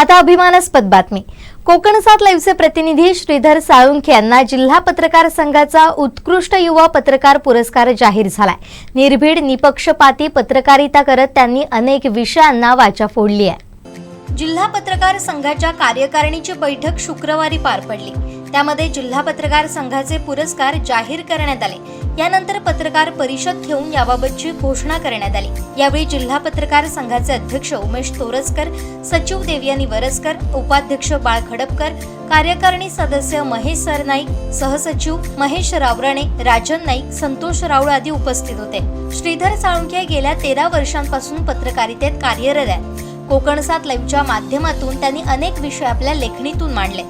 आता अभिमानास्पद बातमी. कोकण सात लाईव्हचे प्रतिनिधी श्रीधर साळुंखे यांना जिल्हा पत्रकार संघाचा उत्कृष्ट युवा पत्रकार पुरस्कार जाहीर झालाय. निर्भीड निपक्षपाती पत्रकारिता करत त्यांनी अनेक विषयांना वाचा फोडली आहे. जिल्हा पत्रकार संघाच्या कार्यकारिणीची बैठक शुक्रवारी पार पडली. त्यामध्ये जिल्हा पत्रकार संघाचे पुरस्कार जाहीर करण्यात आले. यानंतर पत्रकार परिषद घेऊन याबाबतची घोषणा करण्यात आली. यावेळी जिल्हा पत्रकार संघाचे अध्यक्ष उमेश तोरसकर सचिव देवयानी वरसकर उपाध्यक्ष बाळ खडपकर कार्यकारिणी सदस्य महेश सरनाईक सहसचिव महेश रावराणे राजन नाईक संतोष राऊळ आदी उपस्थित होते. श्रीधर साळुंखे गेल्या तेरा वर्षांपासून पत्रकारितेत कार्यरत आहेत. कोकणसात लाईव्हच्या माध्यमातून त्यांनी अनेक विषय आपल्या लेखणीतून मांडले.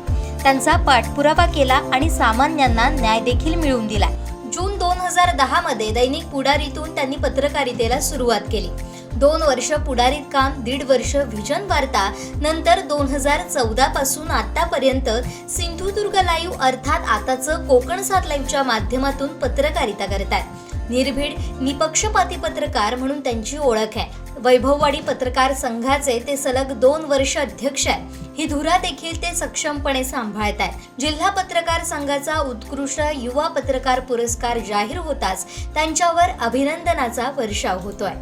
त्यांचा पाठपुरावा केला आणि सामान्यांना न्याय देखील मिळवून दिला. हजार दहा मध्ये दैनिक पुढारीतून त्यांनी पत्रकारितेला सुरुवात केली. दोन वर्ष पुढारीत काम दीड वर्ष व्हिजन वार्ता नंतर दोन हजार चौदा पासून आतापर्यंत सिंधुदुर्ग लाईव्ह अर्थात आताचं कोकण सात लाईव्हच्या माध्यमातून पत्रकारिता करतात निर्भीड निपक्षपाती पत्रकार म्हणून त्यांची ओळख आहे. वैभववाडी पत्रकार संघाचे ते सलग दोन वर्ष अध्यक्ष आहेत. ही धुरा देखील ते सक्षमपणे सांभाळत आहेत. जिल्हा पत्रकार संघाचा उत्कृष्ट युवा पत्रकार पुरस्कार जाहीर होताच त्यांच्यावर अभिनंदनाचा वर्षाव होतोय.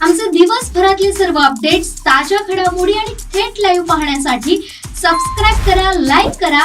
आमचे दिवसभरातले सर्व अपडेट्स ताज्या घडामोडी आणि थेट लाईव्ह पाहण्यासाठी सबस्क्राईब करा लाईक करा